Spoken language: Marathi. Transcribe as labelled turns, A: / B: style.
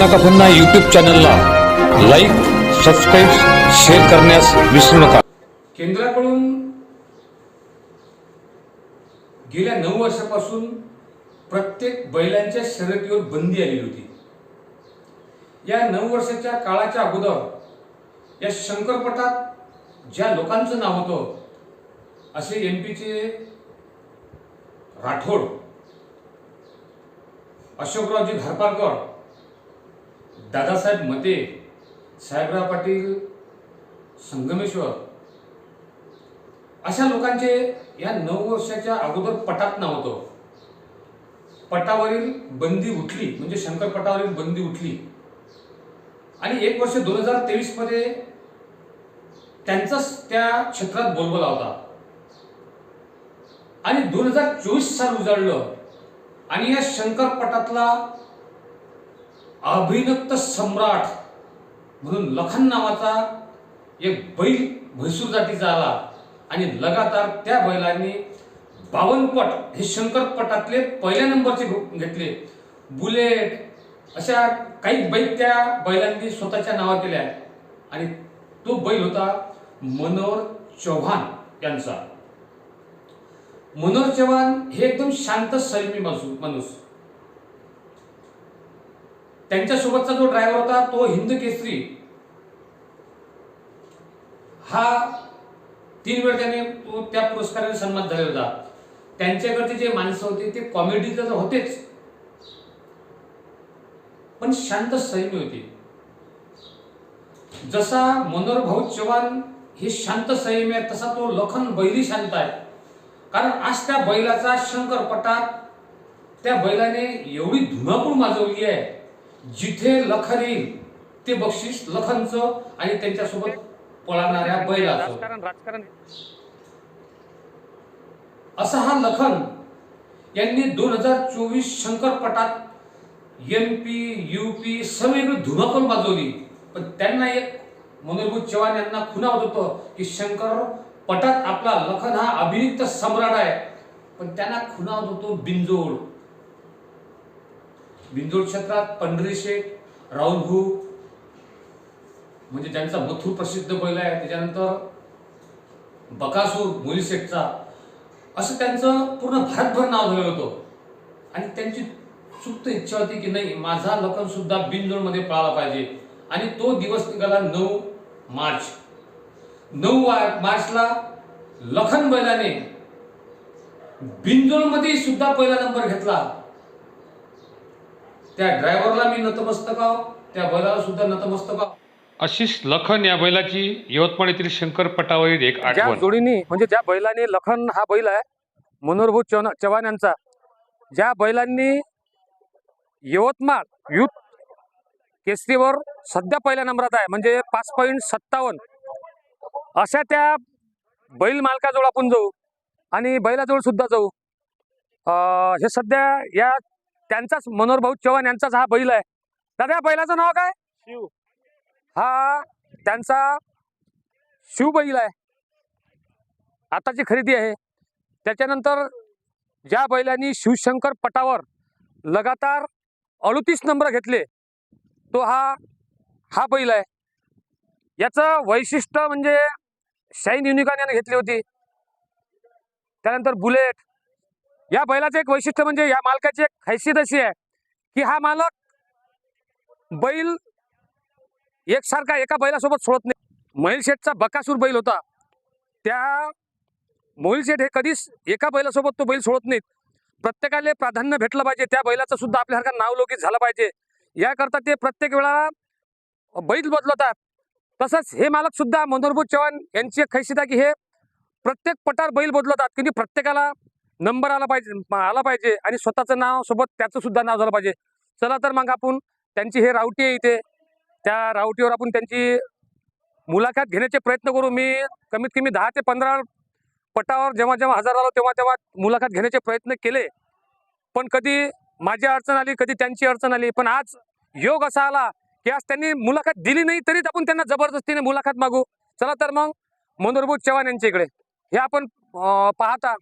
A: नका पुन्हा यूट्यूब चॅनलला लाईक सबस्क्राईब शेअर करण्यास विसरू नका.
B: केंद्राकडून गेल्या नऊ वर्षापासून प्रत्येक बैलांच्या शर्यतीवर बंदी आलेली होती. या नऊ वर्षाच्या काळाच्या अगोदर या शंकरपटात ज्या लोकांचं नाव होतं असे एम पीचे राठोड अशोकरावजी घारपारकर दादासाहेब मते साहेबराव पाटील संगमेश्वर अशा लोकांचे या नऊ वर्षाच्या अगोदर पटात नाव होतं. पटावरील बंदी उठली म्हणजे शंकर पटावरील बंदी उठली. आणि एक वर्ष दोन हजार तेवीसमध्ये त्यांचाच त्या क्षेत्रात बोलबोला होता. आणि दोन हजार चोवीस साल उजाडलं. आणि या शंकरपटातला अभिनक्त सम्राट म्हणून लखन नावाचा एक बैल म्हैसूर जातीचा आला. आणि लगातार त्या बैलांनी बावनपट हे शंकरपटातले पहिल्या नंबरचे घेतले. बुलेट अशा काही बैल त्या बैलांनी स्वतःच्या नावा केल्या. आणि तो बैल होता मनोहर चव्हाण यांचा. मनोहर चव्हाण हे एकदम शांत संयमी माणूस माणूस. त्यांच्यासोबतचा जो ड्रायव्हर होता तो हिंद केसरी. हा तीन वेळ त्याने तो त्या पुरस्काराने सन्मान झालेला होता. त्यांच्याकडचे जे माणसं होते ते कॉमेडी तर होतेच. पण शांत संयमी होते. जसा मनोहर भाऊ चव्हाण हे शांत संयमी आहे तसा तो लखन बैली शांत आहे. कारण आज त्या बैलाचा शंकर पटात त्या बैलाने एवढी धुमाकूळ माजवली आहे. जिथे लखन येईल ते बक्षीस लखनचं आणि त्यांच्यासोबत पळणाऱ्या बैलाचं. असा हा लखन यांनी दोन हजार चोवीस शंकर पटात एम पी यू पी सगळीकडे धुमाकूळ माजवली पण त्यांना एक मनोरभूत चव्हाण यांना खुणावत होतं की शंकर पटात आपला लखन हा अभिनिक्त सम्राट आहे. पण त्यांना खुणावत होतो बिंजोड बिंजोड क्षेत्रात पंढरी शेठ राहुल भू म्हणजे ज्यांचा मथुर प्रसिद्ध बैल आहे त्याच्यानंतर बकासूर मोली शेठचा असं त्यांचं पूर्ण भारतभर नाव झालं होतं. आणि त्यांची सुप्त इच्छा होती की नाही माझा लखन सुद्धा बिनजोडमध्ये पळाला पाहिजे. आणि तो दिवस निघाला नऊ मार्च. नऊ वा- मार्चला लखन बैलाने बिनजोडमध्ये सुद्धा पहिला नंबर घेतला. त्या ड्रायव्हरला मी नतमस्तक आहो. त्या बैलाला सुद्धा नतमस्तक आहो.
A: आशिष लखन या बैलाची यवतमाळ येथील शंकर पटावरील एक
C: ज्या
A: आठवण.
C: जोडीने म्हणजे ज्या बैलाने लखन हा बैल आहे मनोहरभूत चव्हाण चव्हाण यांचा ज्या बैलांनी यवतमाळ युथ केसरीवर सध्या पहिल्या नंबरात आहे म्हणजे पाच पॉईंट सत्तावन्न. अशा त्या बैल मालकाजवळ आपण जाऊ आणि बैलाजवळ सुद्धा जाऊ. अं, हे सध्या या त्यांचाच मनोहर भाऊ चव्हाण यांचाच हा बैल आहे. दादा या बैलाचं नाव काय? शिव. हा त्यांचा शिव बैल आहे. आताची खरेदी आहे. त्याच्यानंतर ज्या बैलांनी शिवशंकर पटावर लगातार अडतीस नंबर घेतले तो हा हा बैल आहे. याचं वैशिष्ट्य म्हणजे शाईन युनिकॉन याने घेतली होती. त्यानंतर बुलेट या बैलाचं एक वैशिष्ट्य म्हणजे या मालकाची एक हैसियत अशी आहे की हा मालक बैल एकसारखा एका बैलासोबत सोडत नाही. महिल शेठचा बकासूर बैल होता. त्या मोहिल शेठ हे कधीच एका बैलासोबत तो बैल सोडत नाहीत. प्रत्येकाला प्राधान्य भेटलं पाहिजे. त्या बैलाचं सुद्धा आपल्यासारखा नावलौकिक झालं पाहिजे. याकरता ते प्रत्येक वेळा बैल बदलवतात. तसंच हे मालक सुद्धा मनोहरभूत चव्हाण यांची एक हैसियत आहे की हे प्रत्येक पटार बैल बदलवतात. की प्रत्येकाला नंबर आला पाहिजे आला पाहिजे आणि स्वतःचं नाव सोबत त्याचं सुद्धा नाव झालं पाहिजे. चला तर मग आपण त्यांची हे रावटी आहे इथे. त्या रावटीवर आपण त्यांची मुलाखत घेण्याचे प्रयत्न करू. मी कमीत कमी दहा ते पंधरा पटावर जेव्हा जेव्हा हजर आलो तेव्हा तेव्हा मुलाखत घेण्याचे प्रयत्न केले. पण कधी माझी अडचण आली कधी त्यांची अडचण आली. पण आज योग असा आला की आज त्यांनी मुलाखत दिली नाही तरी आपण त्यांना जबरदस्तीने मुलाखत मागू. चला तर मग मनोरभूत चव्हाण यांच्या इकडे. हे आपण पाहता.